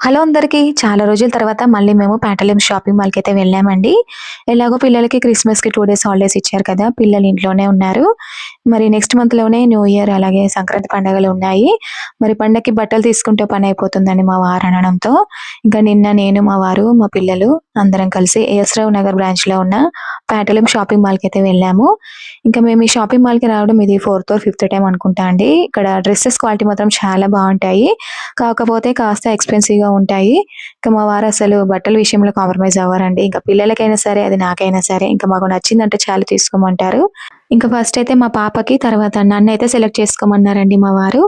Hello అందరికీ. చాలా రోజుల తర్వాత మళ్ళీ మేము ప్యాంటలిం షాపింగ్ మాల్కి అయితే వెళ్ళామండి. ఎలాగో పిల్లలకి క్రిస్మస్కి టూ డేస్ హాలిడేస్ ఇచ్చారు కదా పిల్లలు ఇంట్లోనే ఉన్నారు. మరి నెక్స్ట్ మంత్లోనే న్యూ ఇయర్ అలాగే సంక్రాంతి పండుగలు ఉన్నాయి. మరి పండగకి బట్టలు తీసుకుంటే పని అయిపోతుందని మా వారు అనడంతో. ఇంకా నిన్న నేను మా వారు మా పిల్లలు అందరం కలిసి ఏఎస్రావు నగర్ బ్రాంచ్లో ఉన్న ప్యాంటలిం షాపింగ్ మాల్కి అయితే వెళ్ళాము. ఇంకా మేము ఈ షాపింగ్ మాల్కి రావడం ఇది ఫోర్త్ ఆర్ ఫిఫ్త్ టైం అనుకుంటా అండి. ఇక్కడ డ్రెస్సెస్ క్వాలిటీ మాత్రం చాలా బాగుంటాయి. కాకపోతే కాస్త ఎక్స్పెన్సివ్గా ఉంటాయి. ఇంకా మా వారు అసలు బట్టల విషయంలో కాంప్రమైజ్ అవ్వరండి. ఇంకా పిల్లలకైనా సరే అది నాకైనా సరే ఇంకా మాకు నచ్చిందంటే చాలా తీసుకోమంటారు. ఇంకా ఫస్ట్ అయితే మా పాపకి తర్వాత నన్ను అయితే సెలెక్ట్ చేసుకోమన్నారండి మా వారు.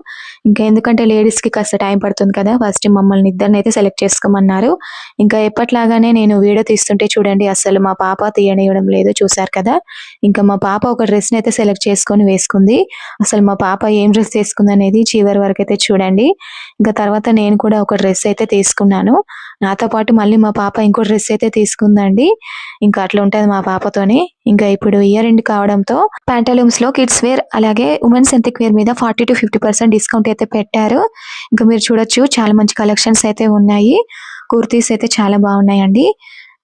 ఇంకా ఎందుకంటే లేడీస్కి కాస్త టైం పడుతుంది కదా ఫస్ట్ మమ్మల్ని ఇద్దరిని అయితే సెలెక్ట్ చేసుకోమన్నారు. ఇంకా ఎప్పట్లాగానే నేను వీడియో తీస్తుంటే చూడండి అసలు మా పాప తీయనివ్వడం లేదు చూసారు కదా. ఇంకా మా పాప ఒక డ్రెస్ని అయితే సెలెక్ట్ చేసుకొని వేసుకుంది. అసలు మా పాప ఏం డ్రెస్ తీసుకుంది అనేది చివరి వరకు అయితే చూడండి. ఇంకా తర్వాత నేను కూడా ఒక డ్రెస్ అయితే తీసుకున్నాను. నాతో పాటు మళ్ళీ మా పాప ఇంకో డ్రెస్ అయితే తీసుకుందండి. ఇంకా అట్లా ఉంటది మా పాపతోని. ఇంకా ఇప్పుడు ఇయర్ ఎండ్ కావడంతో ప్యాంటలూమ్స్లో కిడ్స్ వేర్ అలాగే ఉమెన్స్ ఎంతిక్ వేర్ మీద forty to fifty percent discount అయితే పెట్టారు. ఇంకా మీరు చూడొచ్చు చాలా మంచి కలెక్షన్స్ అయితే ఉన్నాయి. కుర్తీస్ అయితే చాలా బాగున్నాయండి.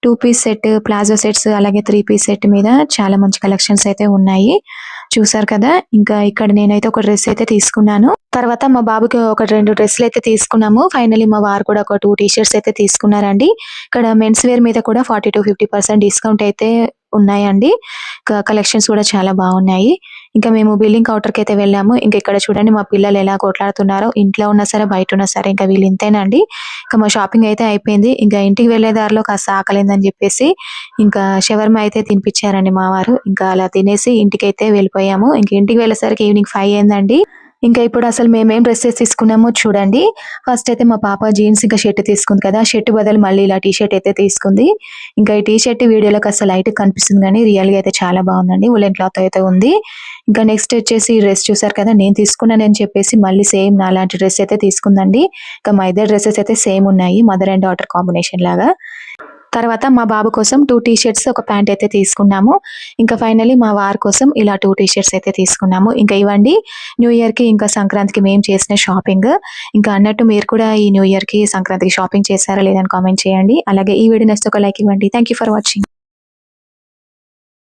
Two piece set palazzo sets అలాగే త్రీ పీస్ సెట్ మీద చాలా మంచి కలెక్షన్స్ అయితే ఉన్నాయి. చూసారు కదా? ఇంకా ఇక్కడ నేనైతే ఒక డ్రెస్ అయితే తీసుకున్నాను. తర్వాత మా బాబుకి ఒక రెండు డ్రెస్సులు అయితే తీసుకున్నాము. ఫైనలీ మా వారు కూడా ఒక టూ టీ షర్ట్స్ అయితే తీసుకున్నారండి. ఇక్కడ మెన్స్ వేర్ మీద కూడా forty to fifty percent discount అయితే ఉన్నాయండి. కలెక్షన్స్ కూడా చాలా బాగున్నాయి. ఇంకా మేము బిల్డింగ్ కౌంటర్కి అయితే వెళ్ళాము. ఇంకా ఇక్కడ చూడండి మా పిల్లలు ఎలా కొట్లాడుతున్నారో. ఇంట్లో ఉన్నా సరే బయట ఉన్నా సరే ఇంకా వీళ్ళు ఇంతేనండి. ఇంకా మా షాపింగ్ అయితే అయిపోయింది. ఇంకా ఇంటికి వెళ్ళే దారిలో కాస్త ఆకలిందని చెప్పేసి ఇంకా షవర్మ అయితే తినిపించారండి మా వారు. ఇంకా అలా తినేసి ఇంటికి అయితే వెళ్ళిపోయాము. ఇంకా ఇంటికి వెళ్ళేసరికి ఈవినింగ్ ఫైవ్ అయిందండి. ఇంకా ఇప్పుడు అసలు మేమేం డ్రెస్సెస్ తీసుకున్నామో చూడండి. ఫస్ట్ అయితే మా పాప జీన్స్ ఇంకా షర్ట్ తీసుకుంది కదా. షర్ట్ బదులు మళ్ళీ ఇలా టీ షర్ట్ అయితే తీసుకుంది. ఇంకా ఈ టీ షర్ట్ వీడియోలో కాస్త లైట్ కనిపిస్తుంది కానీ రియల్గా అయితే చాలా బాగుందండి. ఉలెన్ క్లాత్ అయితే ఉంది. ఇంకా నెక్స్ట్ వచ్చేసి ఈ డ్రెస్ చూసారు కదా నేను తీసుకున్నానని చెప్పేసి మళ్ళీ సేమ్ నాలాంటి డ్రెస్ అయితే తీసుకుందండి. ఇంకా మా ఇద్దరు డ్రెస్సెస్ అయితే సేమ్ ఉన్నాయి. మదర్ అండ్ డాటర్ కాంబినేషన్ లాగా. తర్వాత మా బాబు కోసం టూ టీ షర్ట్స్ ఒక ప్యాంట్ అయితే తీసుకున్నాము. ఇంకా ఫైనలీ మా వారి కోసం ఇలా టూ టీ షర్ట్స్ అయితే తీసుకున్నాము. ఇంకా ఇవ్వండి న్యూ ఇయర్కి ఇంకా సంక్రాంతికి మేము చేసిన షాపింగ్ ఇంకా అన్నట్టు మీరు కూడా ఈ న్యూ ఇయర్కి సంక్రాంతికి షాపింగ్ చేశారా లేదని కామెంట్ చేయండి. అలాగే ఈ వీడియో నెక్స్ట్ ఒక లైక్ ఇవ్వండి. Thank for watching